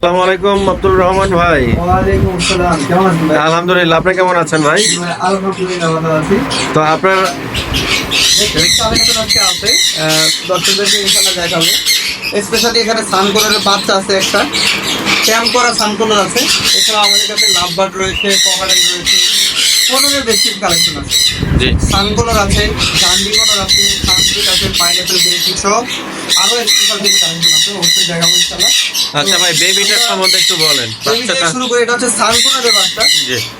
আসসালামু আলাইকুম আব্দুল রহমান ভাই। আলহামদুলিল্লাহ আপনি কেমন আছেন ভাই? তো আপনার দর্শকদেরকে ইনশাল্লাহ দেখাবো। স্পেশালি এখানে সানকোলারের বাচ্চা আছে একটা। ক্যাম্প করা সানকোলার আছে। এছাড়া আমাদের কাছে লাভবার্ড রয়েছে কভারেল রয়েছে। পনেরোর বেশি কালেকশন আছে। সানকোলার আছে চান্ডিগড় আছে। সানফিট আছে পাইনাপেল বেশি সব আরও স্পেশাল কিছু কালেকশন আছে অবশ্যই দেখাবো ইনশাল্লাহ আচ্ছা ভাই বেবিটার সম্বন্ধে একটু বলেন। বাচ্চাটা শুরু করে এটা হচ্ছে সানকোলারের বাচ্চা।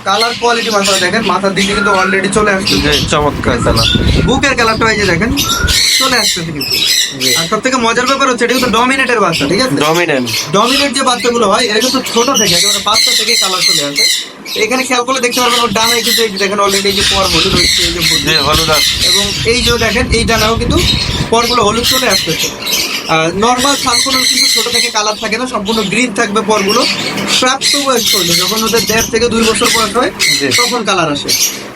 কালার কোয়ালিটি মাথায় দেখেন মাথার দিকে কিন্তু অলরেডি চলে আসছে। চমৎকার তালা বুকের কালারটা এই যে দেখেন চলে আসতেছে কিন্তু। আর সব থেকে মজার ব্যাপার হচ্ছে এটা কিন্তু ডমিনেটের বাচ্চা ঠিক আছে? ডমিনেন্ট ডমিনেট যে বাচ্চাগুলো হয় এরা কিন্তু ছোট থেকে একেবারে বাচ্চা থেকে কালার চলে আসে। এখানে খেয়াল করলে দেখতে পারবেন ওর ডানায় কিন্তু এই যে দেখেন অলরেডি এই যে পর হলুদ হচ্ছে এই যে হলুদ। এবং এই যে দেখেন এই ডানাও কিন্তু পরগুলো হলুদ চলে আসতেছে। নর্মাল সানগুলো কিন্তু ছোট থেকে কালার থাকে না সম্পূর্ণ গ্রিন থাকবে পরগুলো। প্রাপ্ত বয়স করলে যখন ওদের দেড় থেকে দুই বছর বয়স হয়। তখন কালার আসে।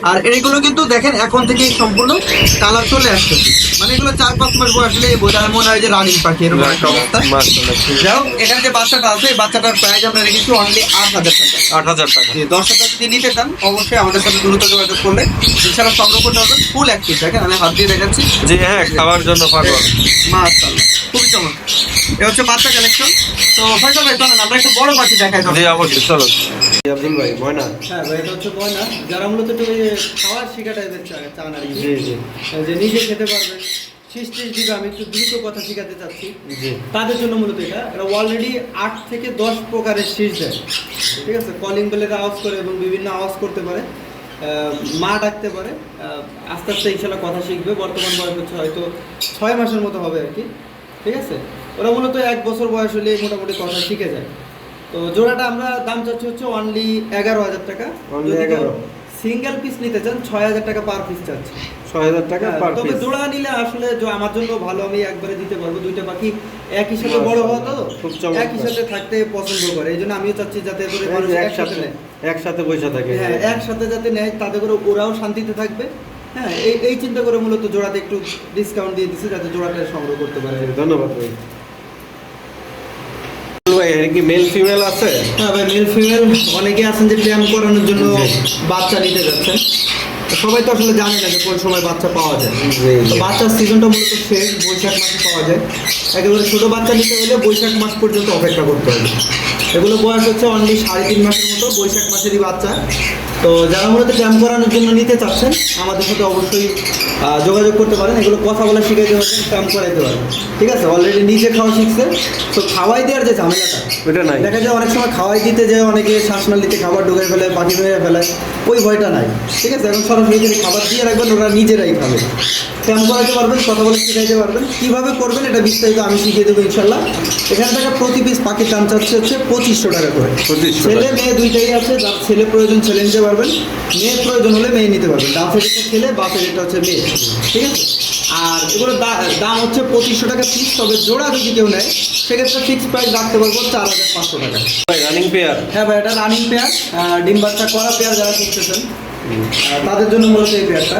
আর এইগুলো কিন্তু দেখেন এখন থেকেই সম্পূর্ণ কালার চলে আসতেছে। মানে এগুলো চার পাঁচ মাস বয়স হলে বোঝায় মনে হয় যে রানিং পাখি এরকম একটা অবস্থা। যাই হোক এখানে যে বাচ্চাটা আছে এই বাচ্চাটার প্রাইস আমরা রেখেছি অনলি আট হাজার টাকা। আট হাজার টাকা। যে দশ হাজার যদি নিতে চান অবশ্যই আমাদের সাথে দ্রুত যোগাযোগ করলে। এছাড়া সংগ্রহ করতে পারবেন ফুল অ্যাক্টিভ দেখেন আমি হাত দিয়ে দেখাচ্ছি। জি হ্যাঁ খাওয়ার জন্য পাগল। মাশাআল্লাহ। খুবই চমৎকার এটা হচ্ছে বাচ্চা কালেকশন তো ফয়সাল ভাই চলেন আমরা একটু বড় পাখি দেখাই জি অবশ্যই চলো। আব্দুল ভাই ময়না? হ্যাঁ ভাই এটা হচ্ছে ময়না। যারা মূলত একটু ওই খাওয়ার শিখা টাইপের চান আর জি জি। যে নিজে খেতে পারবে শীষ টিস দিবে আমি একটু দ্রুত কথা শিখাতে চাচ্ছি। তাদের জন্য মূলত এটা। এটা অলরেডি আট থেকে দশ প্রকারের শীষ দেয়। ঠিক আছে? কলিং বেলের আওয়াজ করে এবং বিভিন্ন আওয়াজ করতে পারে। মা ডাকতে পারে। আস্তে আস্তে ইনশাল্লাহ কথা শিখবে। বর্তমান বয়স হচ্ছে হয়তো ছয় মাসের মতো হবে আর কি। ঠিক আছে? ওরা মূলত এক বছর বয়স হলে মোটামুটি কথা শিখে যায়। তো জোড়াটা আমরা দাম চাচ্ছি হচ্ছে অনলি এগারো হাজার টাকা। সিঙ্গেল পিস নিতে চান ছয় হাজার টাকা পার পিস চাচ্ছি। ছয় হাজার টাকা হ্যাঁ, তবে জোড়া নিলে আসলে আমার জন্য ভালো আমি একবারে দিতে পারব। দুইটা পাখি একই সাথে বড় হওয়া তো? খুব চমৎকার। একই সাথে থাকতে পছন্দ করে এই জন্য আমিও চাচ্ছি যাতে করে মানুষ একসাথে একসাথে নেয়। একসাথে বসে থাকে। হ্যাঁ একসাথে যাতে নেয় তাতে করে ওরাও শান্তিতে থাকবে। হ্যাঁ এই এই চিন্তা করে মূলত জোড়াতে একটু ডিসকাউন্ট দিয়ে দিচ্ছি যাতে জোড়াটা সংগ্রহ করতে পারে। ধন্যবাদ ভাই। কি মেল ফিমেল আছে? হ্যাঁ ভাই মেল ফিমেল অনেকে আছেন যে প্ল্যান করানোর জন্য বাচ্চা নিতে যাচ্ছেন। সবাই তো আসলে জানে না যে কোন সময় বাচ্চা পাওয়া যায়। বাচ্চার সিজনটা মূলত শেষ, বৈশাখ মাসে পাওয়া যায়। একেবারে ছোটো বাচ্চা নিতে হলে বৈশাখ মাস পর্যন্ত অপেক্ষা করতে হবে। এগুলো বয়স হচ্ছে অনলি সাড়ে তিন মাসের মতো বৈশাখ মাসেরই বাচ্চা। তো যারা মূলত ক্যাম্প করানোর জন্য নিতে চাচ্ছেন আমাদের সাথে অবশ্যই যোগাযোগ করতে পারেন। এগুলো কথা বলা শিখাইতে পারবেন ক্যাম্প করাইতে পারেন ঠিক আছে? অলরেডি নিজে খাওয়া শিখছে। তো খাওয়াই দেওয়ার যে ঝামেলাটা ওটা নাই। দেখা যায় অনেক সময় খাওয়াই দিতে যায় অনেকে শ্বাসনালীতে খাবার ঢুকে ফেলে পাখি মেরে ফেলে। ওই ভয়টা নাই। ঠিক আছে? এখন সরাসরি এখানে খাবার দিয়ে রাখবেন ওরা নিজেরাই খাবে। ক্যাম্প করাতে পারবেন কথা বলে শিখাইতে পারবেন। কীভাবে করবেন এটা বিস্তারিত আমি শিখিয়ে দেবো ইনশাল্লাহ। এখানে টাকা প্রতি পিস পাখির দাম চাচ্ছে হচ্ছে পঁচিশশো টাকা করে। ছেলে। মেয়ে দুইটাই আছে ছেলে প্রয়োজন ছেলে নিতে পারবেন মেয়ের প্রয়োজন হলে মেয়ে নিতে পারবেন। ডান সাইডটা ছেলে বা সাইডটা হচ্ছে মেয়ে। ঠিক আছে? আর এগুলোর দা- দাম হচ্ছে পঁচিশশো টাকা ফিক্স তবে জোড়া যদি কেউ নেয় সেক্ষেত্রে ফিক্সড প্রাইস রাখতে পারব চার হাজার পাঁচশো টাকা। ভাই রানিং পেয়ার হ্যাঁ ভাই এটা রানিং পেয়ার ডিম বাচ্চা করা পেয়ার যারা করতেছেন তাদের জন্য মূলত এই পেয়ারটা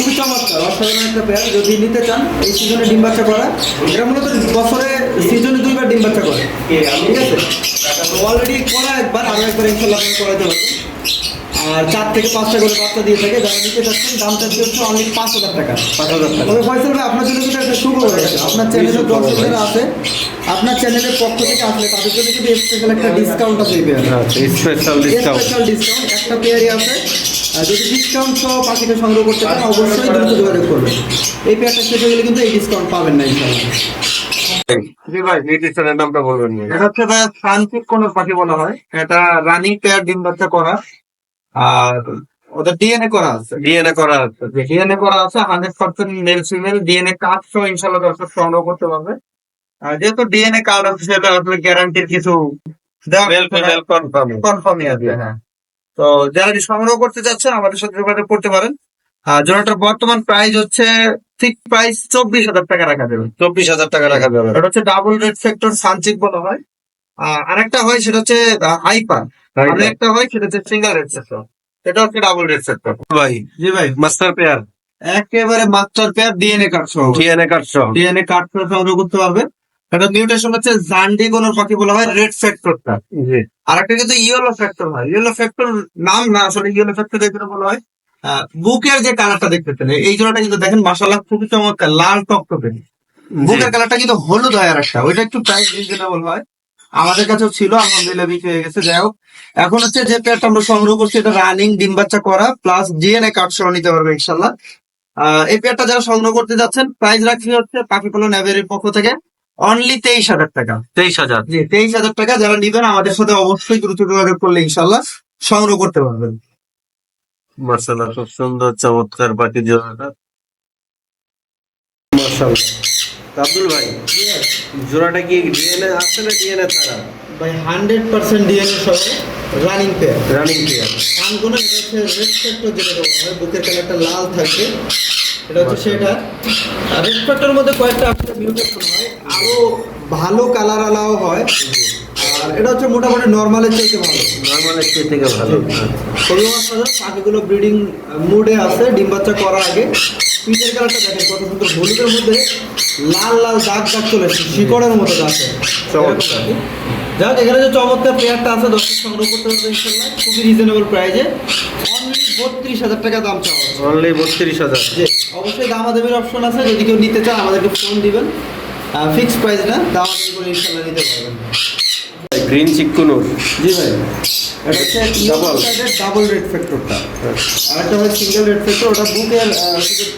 খুবই চমৎকার অসাধারণ একটা পেয়ার যদি নিতে চান এই সিজনে ডিম বাচ্চা করা এটা মূলত বছরে সিজনে দুইবার ডিম বাচ্চা করে। ঠিক আছে? অলরেডি করা একবার আরও একবার ইনশাল্লাহ আপনি করাতে পারবেন আর চার থেকে পাঁচটা করে বাচ্চা দিয়ে থাকে যারা নিতে চাচ্ছেন দাম চাচ্ছি হচ্ছে অনলি পাঁচ হাজার টাকা। পাঁচ হাজার টাকা। তবে ফয়সাল ভাই আপনার জন্য কিন্তু একটা শুভ হয়ে গেছে। আপনার চ্যানেলের দর্শক যারা আছে আপনার চ্যানেলের পক্ষ থেকে আসলে তাদের জন্য কিন্তু স্পেশাল একটা ডিসকাউন্ট আছে এই পেয়ারে স্পেশাল ডিসকাউন্ট স্পেশাল ডিসকাউন্ট একটা পেয়ারই আছে। যদি ডিসকাউন্ট সহ পাখিটা সংগ্রহ করতে চান অবশ্যই দ্রুত যোগাযোগ করবেন। এই পেয়ারটা শেষ হয়ে গেলে কিন্তু এই ডিসকাউন্ট পাবেন না জি ভাই নিউট্রিশনের নামটা বলবেন এটা হচ্ছে ভাই ফ্রান্সিক কোন পাখি বলা হয়। এটা রানিং পেয়ার ডিম বাচ্চা করা। আর ওদের ডিএনএ করা আছে। ডিএনএ করা আছে। ডিএনএ করা আছে hundred percent male female DNA card সহ ইনশাল্লাহ দর্শক সংগ্রহ করতে পারবে। আর যেহেতু ডিএনএ কার্ড আছে সেটা আসলে গ্যারান্টির কিছু কনফার্মই আছে হ্যাঁ। তো যারা সংগ্রহ করতে চাচ্ছেন আমাদের সাথে যোগাযোগ করতে পারেন। আর জোড়াটার বর্তমান প্রাইস হচ্ছে ঠিক প্রাইস চব্বিশ হাজার টাকা রাখা যাবে। চব্বিশ হাজার টাকা রাখা যাবে। এটা হচ্ছে ডাবল রেড সেক্টর সানচিক বলা হয়। আর আরেকটা হয় সেটা হচ্ছে হাইপার আর একটা হয় সেটা হচ্ছে সিঙ্গেল রেড সেক্টর এটা হচ্ছে ডাবল রেড সেক্টর ভাই। জি ভাই। মাস্টার পেয়ার একেবারে মাস্টার পেয়ার ডিএনএ কার্ড সহ। ডিএনএ কার্ড সহ। ডিএনএ কার্ড সহ সংগ্রহ করতে পারবে এটা মিউটেশন হচ্ছে জান্ডি কোন পাখি বলা হয় রেড ফ্যাক্টরটা জি। আর একটা কিন্তু ইয়েলো ফ্যাক্টর হয়। ইয়েলো ফ্যাক্টর নাম না আসলে ইয়েলো ফ্যাক্টর এখানে বলা হয় বুকের যে কালারটা দেখতে পেলে এই জোড়াটা কিন্তু দেখেন মাসাল্লাহ খুবই চমৎকার লাল টকটকে। বুকের কালারটা কিন্তু হলুদ হয় আর একটা ওইটা একটু প্রাইস রিজনেবল হয়। আমাদের কাছেও ছিল আলহামদুলিল্লাহ বিক্রি হয়ে গেছে যাই হোক। এখন হচ্ছে যে পেয়ারটা আমরা সংগ্রহ করছি এটা রানিং ডিম বাচ্চা করা প্লাস ডিএনএ কার্ড সহ নিতে পারবে ইনশাল্লাহ আহ, এই পেয়ারটা যারা সংগ্রহ করতে যাচ্ছেন প্রাইস রাখছি হচ্ছে পাখি পালন অ্যাভেরের পক্ষ থেকে। অনলি তেইশ হাজার টাকা। তেইশ হাজার। জি তেইশ হাজার টাকা যারা নিবেন আমাদের সাথে অবশ্যই দ্রুত যোগাযোগ করলে ইনশাল্লাহ সংগ্রহ করতে পারবেন। মার্শাল্লাহ খুব সুন্দর চমৎকার পাখি জোড়াটা। মার্শাল্লাহ আব্দুল ভাই জোড়াটা কি ডিএনএ আছে না ডিএনএ তারা ভাই হান্ড্রেড পার্সেন্ট ডিএনএ সহ রানিং পেয়ার রানিং প্লেয়ার কানগুলো রেড ফ্যাক্টর যেটা বলা হয় বুকের কালারটা লাল থাকবে। এটা হচ্ছে সেটা। আর রেড মধ্যে কয়েকটা আসলে মিউটেশন হয়। আরও ভালো কালার আলাও হয়। আর এটা হচ্ছে মোটামুটি নর্মালের চাইতে ভালো। নর্মালের থেকে ভালো। খুবই অসাধারণ পাখিগুলো ব্রিডিং মুডে আছে ডিম বাচ্চা করার আগে। পিঠের কালারটা দেখেন কত সুন্দর হলুদের মধ্যে লাল লাল দাগ দাগ চলে শিকড়ের মতো গাছে চমৎকার। যাক এখানে যে চমৎকার প্লেয়ারটা আছে দর্শক সংগ্রহ করতে পারবে ইনশাল্লাহ খুবই রিজনেবল প্রাইজে অনলি বত্রিশ হাজার টাকা দাম চাওয়া অনলি বত্রিশ হাজার। যে অবশ্যই দামাদামির অপশন আছে। যদি কেউ নিতে চান আমাদেরকে ফোন দিবেন। ফিক্সড প্রাইস না দামাদামি করে ইনশাল্লাহ নিতে পারবেন। গ্রিন চিকুনুর জি ভাই। এটা হচ্ছে Double. ডাবল রেড ফ্যাক্টরটা আর একটা হয় সিঙ্গেল রেড ফ্যাক্টর ওটা বুকের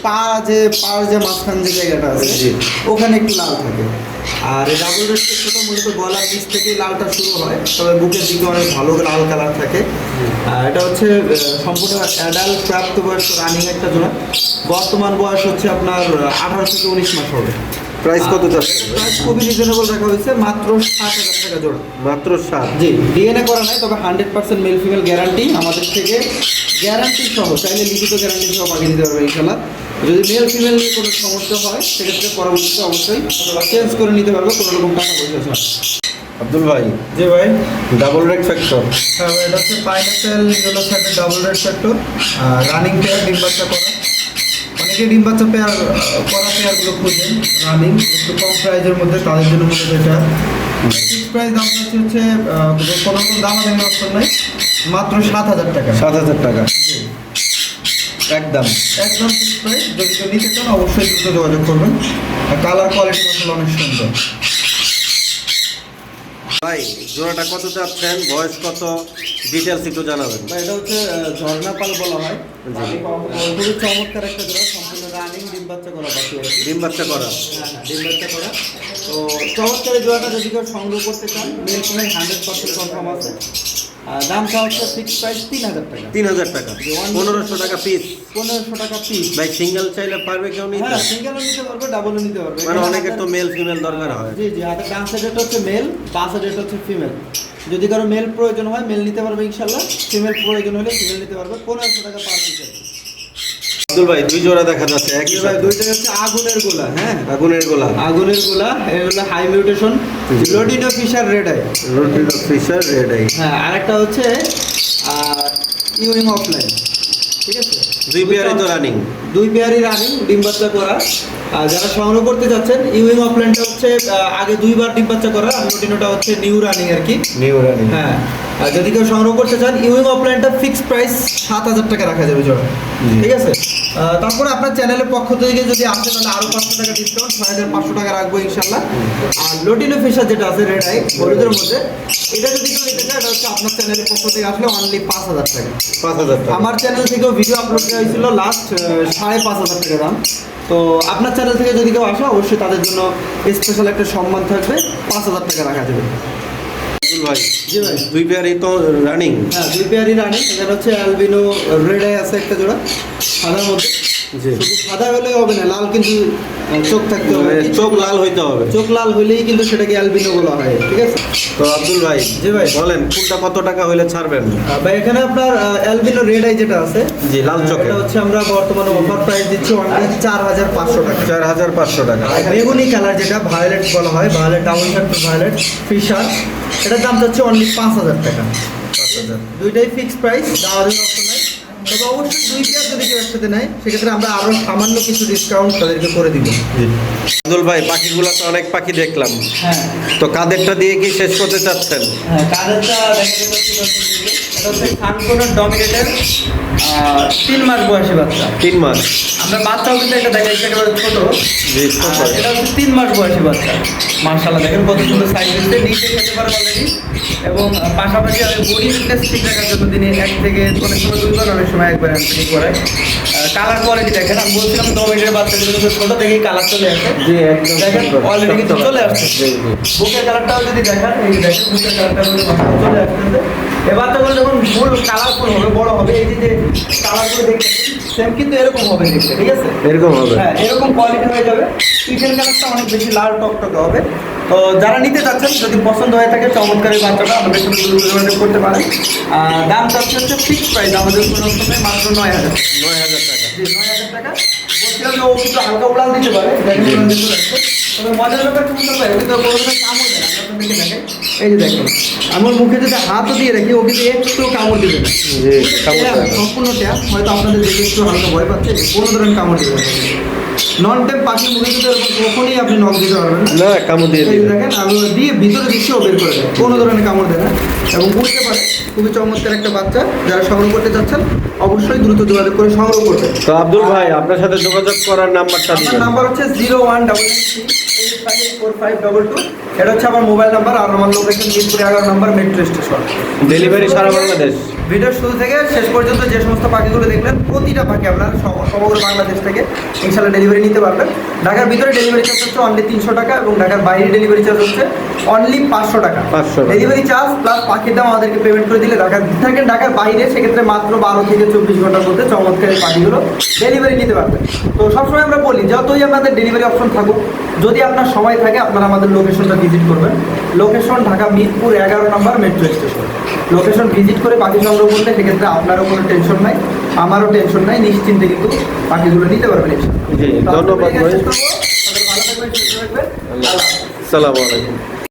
পা যে পার যে মাঝখান যে জায়গাটা আছে ওখানে একটু লাল থাকে। আর ডাবল রেড ফ্যাক্টরটা মূলত গলার নিচ থেকে লালটা শুরু হয় তবে বুকের দিকে অনেক ভালো লাল কালার থাকে। আর এটা হচ্ছে সম্পূর্ণ অ্যাডাল্ট রানিং একটা জোড়া। বর্তমান বয়স হচ্ছে আপনার আঠারো থেকে উনিশ মাস হবে। প্রাইস কত যাচ্ছে প্রাইস খুবই রিজনেবল রাখা হয়েছে মাত্র ষাট হাজার টাকা জোড়া। মাত্র সাত? জি ডিএনএ করা নাই তবে hundred percent male female guarantee আমাদের থেকে। গ্যারান্টি সহ চাইলে লিখিত গ্যারান্টি সহ পাঠিয়ে দিতে পারবে ইনশাল্লাহ যদি মেল ফিমেল নিয়ে কোনো সমস্যা হয় সেক্ষেত্রে পরবর্তীতে অবশ্যই চেঞ্জ করে নিতে পারবে কোনো রকম টাকা পয়সা আব্দুল ভাই জি ভাই। ডাবল রেড ফ্যাক্টর হ্যাঁ ভাই, এটা হচ্ছে পাইনাপেল ইয়েলো সাইডের double red factor running pair ডিম বাচ্চা করা। অনেকে ডিম বাচ্চা পেয়ার করা পেয়ারগুলো খুঁজেন রানিং একটু কম প্রাইজের মধ্যে তাদের জন্য মূলত এটা। প্রাইস দাম হচ্ছে হচ্ছে কোনো রকম দাম আমি অপশন নাই মাত্র সাত হাজার টাকা। সাত হাজার টাকা। একদম। একদম যদি কেউ নিতে চান অবশ্যই দ্রুত যোগাযোগ করবেন। আর কালার কোয়ালিটি আসলে অনেক সুন্দর। ভাই জোড়াটা কত চাচ্ছেন বয়স কত? ডিটেলস একটু জানাবেন। এটা হচ্ছে ঝর্ণাপাল ঝর্ণা পাল বলা হয় খুবই চমৎকার একটা জোড়া সম্পূর্ণ রানিং ডিম বাচ্চা করা বাকি ডিম বাচ্চা করা। হ্যাঁ, হ্যাঁ, ডিম বাচ্চা করা। তো চমৎকার জোড়াটা যদি কেউ সংগ্রহ করতে চান মেল ফোনে হান্ড্রেড পার্সেন্ট কনফার্ম আছে। দামটা হচ্ছে ফিক্স প্রাইস তিন হাজার টাকা। তিন হাজার টাকা। পনেরোশো টাকা পিস পনেরোশো টাকা পিস ভাই সিঙ্গেল চাইলে পারবে কেউ নিতে? হ্যাঁ সিঙ্গেলও নিতে পারবে ডাবলও নিতে পারবে। মানে অনেকের তো মেল ফিমেল দরকার হয়। জি জি আর ডান্সের রেট হচ্ছে মেল বাসের রেট হচ্ছে ফিমেল যদি কারও মেল প্রয়োজন হয় মেল নিতে পারবে ইনশাল্লাহ। ফিমেল প্রয়োজন হলে ফিমেল নিতে পারবে পনেরোশো টাকা পার পিস আব্দুল ভাই দুই জোড়া দেখা যাচ্ছে একই ভাই দুইটা হচ্ছে আগুনের গোলা হ্যাঁ? আগুনের গোলা। আগুনের গোলা এগুলো high mutation lutino Fischer red eye রোটিন Fischer red eye হ্যাঁ আরেকটা হচ্ছে ইউনিং অফলাইন ঠিক আছে? দুই পেয়ারই তো রানিং দুই পেয়ারই রানিং ডিম বাচ্চা করা। আর যারা সংগ্রহ করতে যাচ্ছেন ইউইং অফলাইনটা হচ্ছে আগে দুইবার ডিম বাচ্চা করা আর লোডিনোটা হচ্ছে নিউ রানিং আর কি। নিউ রানিং হ্যাঁ। আর যদি কেউ সংগ্রহ করতে চান ইউইং অফলাইনটা ফিক্স প্রাইস সাত হাজার টাকা রাখা যাবে জোড়া। ঠিক আছে? তারপরে আপনার চ্যানেলের পক্ষ থেকে যদি আসে তাহলে আরও পাঁচশো টাকা ডিসকাউন্ট ছয় হাজার পাঁচশো টাকা রাখব ইনশাল্লাহ আর লোটিনো ফিশার যেটা আছে রেড আই হলুদের মধ্যে এটা যদি কেউ নিতে চায় এটা হচ্ছে আপনার চ্যানেলের পক্ষ থেকে আসলে অনলি পাঁচ হাজার টাকা। পাঁচ হাজার টাকা। আমার চ্যানেল থেকেও ভিডিও আপলোড করা হয়েছিল লাস্ট সাড়ে পাঁচ হাজার টাকা দাম। তো আপনার চ্যানেল থেকে যদি কেউ আসে অবশ্যই তাদের জন্য স্পেশাল একটা সম্মান থাকবে। পাঁচ হাজার টাকা রাখা যাবে। ভাই জি ভাই। দুই পেয়ারই তো রানিং হ্যাঁ দুই পেয়ারই রানিং এখানে হচ্ছে অ্যালবিনো রেড আছে একটা জোড়া সাদার মধ্যে। শুধু সাদা হলেই হবে না লাল কিন্তু চোখ থাকতে হবে। মানে চোখ লাল হইতে হবে। চোখ লাল হলেই কিন্তু সেটাকে অ্যালবিনো বলা হয় ঠিক আছে? তো আব্দুল ভাই জি ভাই। বলেন কোনটা কত টাকা হইলে ছাড়বেন? ভাই এখানে আপনার অ্যালবিনো রেড আই যেটা আছে জি লাল চোখে এটা হচ্ছে আমরা বর্তমানে অফার প্রাইস দিচ্ছি অনলি চার হাজার পাঁচশো টাকা। চার হাজার পাঁচশো টাকা। বেগুনি কালার যেটা ভায়োলেট বলা হয় violet double factor violet Fischer এটার দাম হচ্ছে অনলি পাঁচ হাজার টাকা। পাঁচ হাজার। দুইটাই ফিক্সড প্রাইস দাওয়ারের অপশন নাই তবে অবশ্যই দুই পেয়ার যদি কেউ একসাথে নেয় সেক্ষেত্রে আমরা আরও সামান্য কিছু ডিসকাউন্ট তাদেরকে করে দিব। আব্দুল ভাই পাখিগুলো তো অনেক পাখি দেখলাম। হ্যাঁ। তো কাদেরটা দিয়ে কি শেষ করতে চাচ্ছেন? হ্যাঁ কাজেরটা দেখা এটা হচ্ছে খানকোনের ডমিনেটের তিন মাস বয়সী বাচ্চা। তিন মাস। আমরা বাচ্চাও কিন্তু এটা দেখা যাচ্ছে একেবারে ছোট। জি ছোট। এটা হচ্ছে তিন মাস বয়সী বাচ্চা। মার্শাল্লাহ দেখেন কত সুন্দর সাইজ দিচ্ছে নিচে খেতে পারে অলরেডি এবং পাশাপাশি আমি বডি ফিটনেস ঠিক রাখার জন্য দিনে এক থেকে অনেক সময় দুইবার অনেক সময় একবার অ্যান্টি করে। কালার কোয়ালিটি দেখেন আমি বলছিলাম ডমিনেটের বাচ্চাগুলো কিন্তু ছোট থেকেই কালার চলে আসে। জি একদম দেখেন। অলরেডি কিন্তু চলে আসছে। বুকের কালারটাও যদি দেখেন এই দেখেন বুকের কালারটা চলে আসতেছে এ বাচ্চাগুলো যখন ফুল কালারফুল হবে বড় হবে এই যে কালারগুলো দেখতেছেন সেম কিন্তু এরকম হবে দেখতে ঠিক আছে? এরকম হবে। হ্যাঁ এরকম কোয়ালিটি হয়ে যাবে। পিঠের কালারটা অনেক বেশি লাল টক টকটকে হবে। তো যারা নিতে চাচ্ছেন যদি পছন্দ হয়ে থাকে চমৎকারের বাচ্চাটা আমাদের দ্রুত যোগাযোগ করতে পারেন আর দাম চাচ্ছে হচ্ছে ফিক্সড প্রাইস আমাদের কোনো সময় মাত্র নয় হাজার নয় হাজার টাকা জি, নয় হাজার টাকা। বলছিলাম যে ও কিন্তু হালকা উড়াল দিতে পারে। তবে মজার ব্যাপার পারে, কিন্তু কোনোদিনও কামড় দেয় না, আপনারা দেখেন। এই যে দেখেন, আমার মুখে যদি হাতও দিয়ে রাখি ও কিন্তু একটু কামড় দিবে না। সম্পূর্ণ ট্যাপ হয়তো আপনাদের দেখে একটু হালকা ভয় পাচ্ছে কোনো ধরনের কামড় দিবে না নন টেম পাখি মুখে দিতে কখনোই আপনি নখ দিতে পারবেন না। কামড় দিয়ে দেখেন আমি দিয়ে ভিতরে দিচ্ছিও বের করে দেয়। কোনো ধরনের কামড় দেয় না। এবং উঠতে পারে খুবই চমৎকার একটা বাচ্চা। যারা সংগ্রহ করতে চাচ্ছেন অবশ্যই দ্রুত যোগাযোগ করে সংগ্রহ করবেন তো আব্দুল ভাই আপনার সাথে যোগাযোগ করার নাম্বারটা দিবেন। নাম্বার হচ্ছে zero one double eight five four five double two. এটা হচ্ছে আমার মোবাইল নাম্বার আর আমার লোকেশন মিরপুর এগারো নাম্বার মেট্রো স্টেশন ডেলিভারি সারা বাংলাদেশ। ভিডিওর শুরু থেকে শেষ পর্যন্ত যে সমস্ত পাখিগুলো দেখলেন প্রতিটা পাখি আপনারা সম- সমগ্র বাংলাদেশ থেকে ইনশাল্লাহ ডেলিভারি নিতে পারবেন। ঢাকার ভিতরে ডেলিভারি চার্জ হচ্ছে অনলি তিনশো টাকা এবং ঢাকার বাইরে ডেলিভারি চার্জ হচ্ছে অনলি পাঁচশো টাকা। 500 টাকা। ডেলিভারি চার্জ প্লাস পাখির দাম আমাদেরকে পেমেন্ট করে দিলে ঢাকার থাকেন ঢাকার বাইরে সেক্ষেত্রে মাত্র বারো থেকে চব্বিশ ঘণ্টার মধ্যে চমৎকার এই পাখিগুলো ডেলিভারি নিতে পারবেন। তো সবসময় আমরা বলি যতই আপনাদের ডেলিভারি অপশন থাকুক যদি আপনার সময় থাকে আপনারা আমাদের লোকেশনটা ভিজিট করবেন। লোকেশন ঢাকা মিরপুর এগারো number metro station location visit করে পাখি সংগ্রহ করলে সেক্ষেত্রে আপনারও কোনো টেনশন নাই আমারও টেনশন নাই নিশ্চিন্তে কিন্তু পাখিগুলো নিতে পারবেন ধন্যবাদ ভাই। আল্লাহ আলাইকুম।